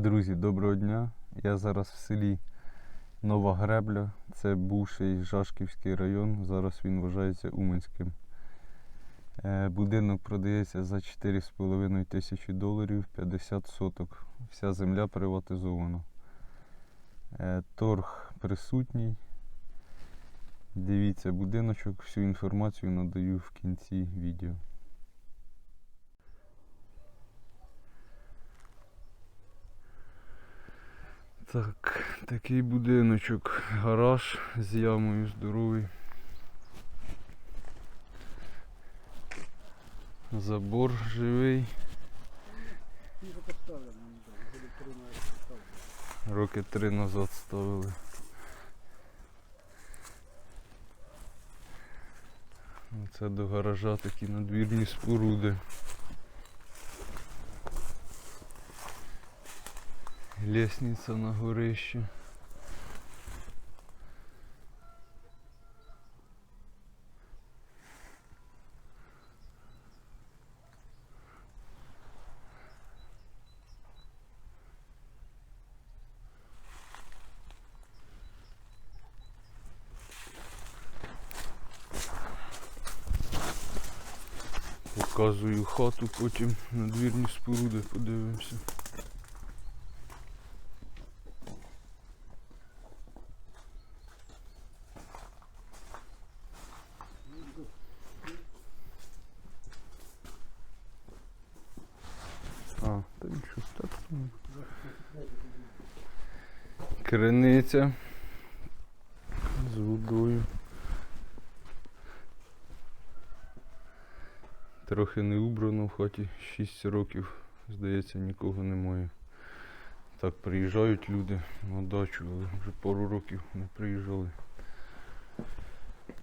Друзі, доброго дня. Я зараз в селі Нова Гребля. Це бувший Жашківський район. Зараз він вважається Уманським. Е, Будинок продається за 4,5 тисячі доларів 50 соток. Вся земля приватизована. Е, Торг присутній. Дивіться будиночок, всю інформацію надаю в кінці відео. Так, такий будиночок, гараж з ямою здоровий. Забор живий. Роки три назад ставили. Це до гаража такі надвірні споруди. Лісниця на горище. Показую хату, потім надвірні споруди подивимося. Криниця з водою. Трохи не убрано в хаті 6 років, здається, нікого немає. Так приїжджають люди на дачу, але вже пару років не приїжджали.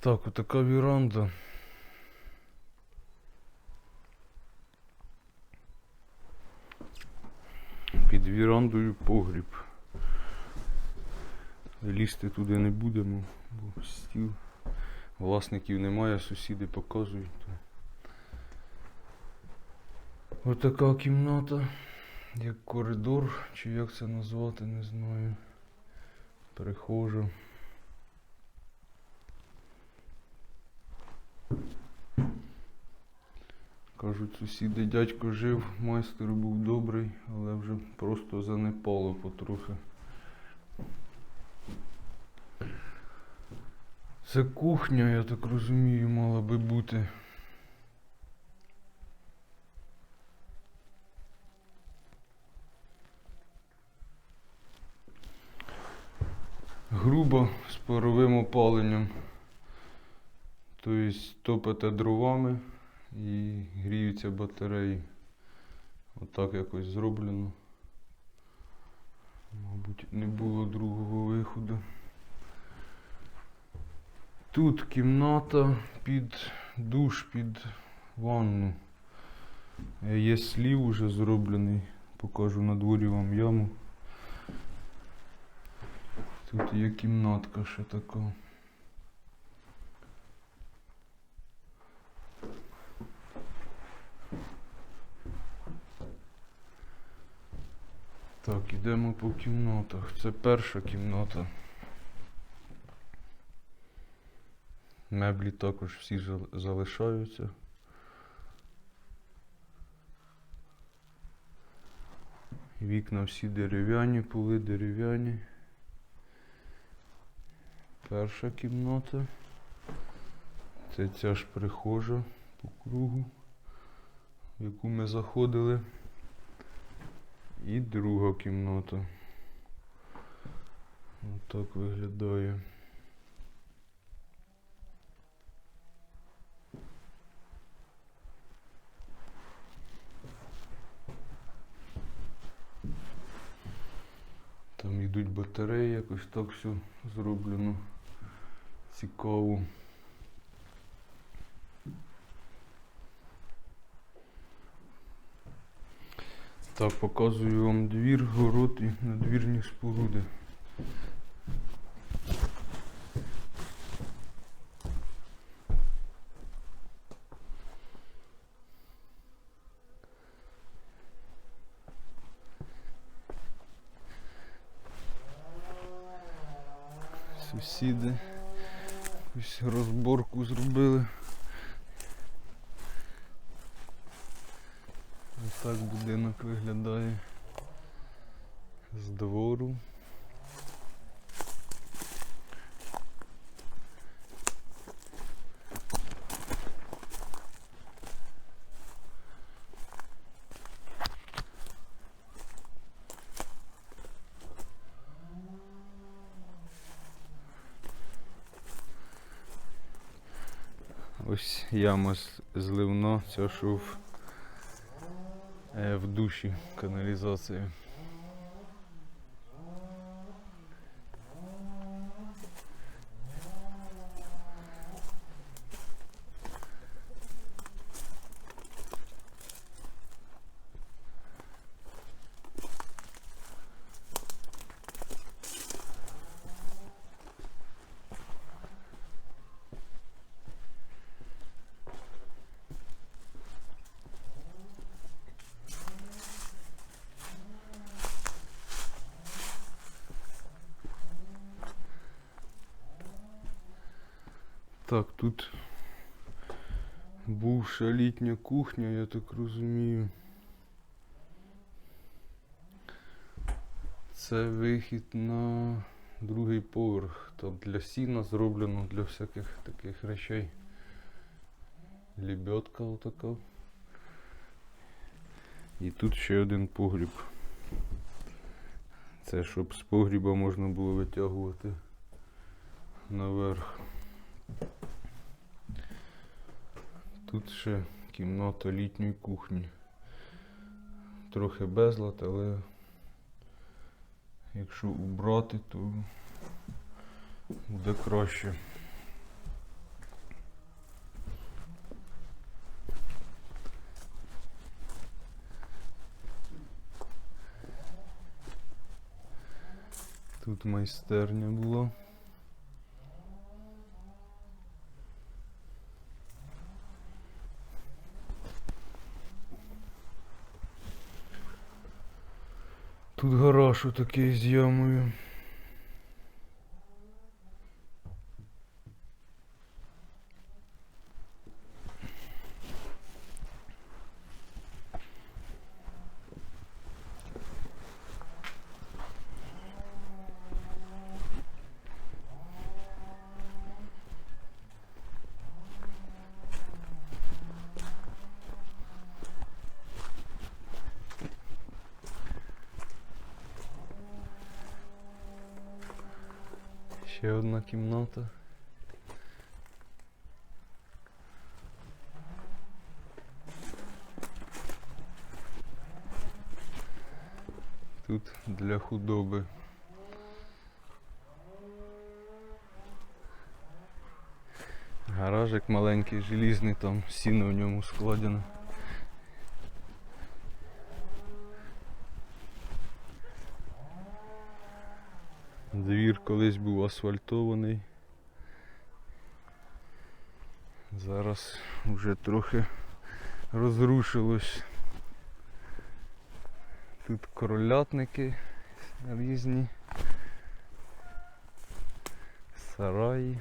Так, отака віранда. Під вірандою погріб. Лізти туди не будемо, бо стіл. Власників немає, сусіди показують. Отака кімната, як коридор, чи як це назвати, не знаю. Перехожа. Кажуть, сусіди дядько жив, майстер був добрий, але вже просто занепало потрохи. Це кухня, я так розумію, мала би бути. грубо з паровим опаленням. Тобто топите дровами і гріються батареї. Отак якось зроблено. Мабуть, не було другого виходу. Тут кімната під душ, під ванну. Е, Є слів уже зроблений. Покажу на дворі вам яму. Тут є кімнатка ще така. Так, ідемо по кімнатах. Це перша кімната. Меблі також всі залишаються. Вікна всі дерев'яні, поли дерев'яні. Перша кімната. Це ця ж прихожа по кругу, в яку ми заходили. І друга кімната. Отак виглядає. Там йдуть батареї, якось так все зроблено цікаво. Так, показую вам двір, город і надвірні споруди. Сусіди якусь розборку зробили. Ось так будинок виглядає з двору. Ось яма зливна, ця що в, е, в душі каналізація. Так, тут бувша літня кухня, я так розумію. Це вихід на другий поверх. Там для сіна зроблено для всяких таких речей. Лебедка отака. І тут ще один погріб. Це щоб з погріба можна було витягувати наверх. Тут ще кімната літньої кухні. Трохи безлад, але якщо убрати, то буде краще. Тут майстерня була. Тут гараж такий з ямою. Ще одна кімната. Тут для худоби. Гаражик маленький, желізний, там сіно в ньому складено. Двір колись був асфальтований. Зараз вже трохи розрушилось. Тут королятники різні. Сараї.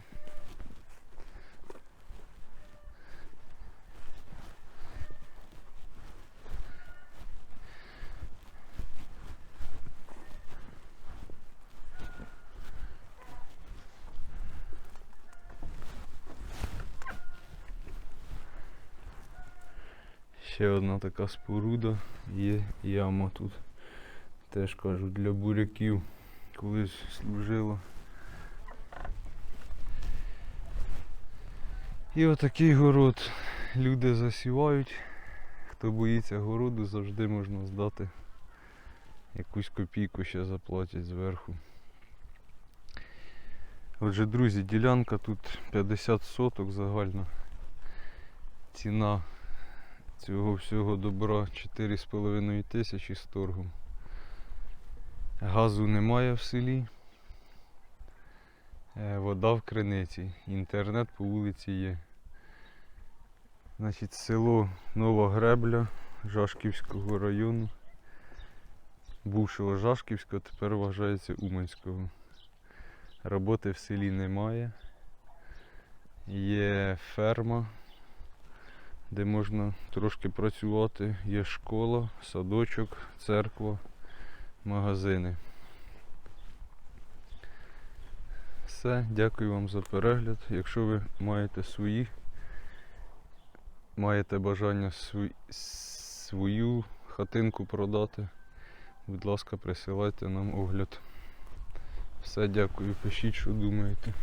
Ще одна така споруда є яма тут. Теж кажуть для буряків колись служила. І отакий город. Люди засівають. Хто боїться городу, завжди можна здати. Якусь копійку ще заплатять зверху. Отже, друзі, ділянка тут 50 соток загальна. Ціна цього всього добра 4,5 тисячі з торгом. Газу немає в селі. Е, Вода в криниці. Інтернет по вулиці є. Значить, село Нова Гребля Жашківського району. Бувшого Жашківського, тепер вважається Уманського Роботи в селі немає. Є ферма, де можна трошки працювати. Є школа, садочок, церква, магазини. Все, дякую вам за перегляд. Якщо ви маєте свої, маєте бажання свої, свою хатинку продати, будь ласка, присилайте нам огляд. Все, дякую, пишіть, що думаєте.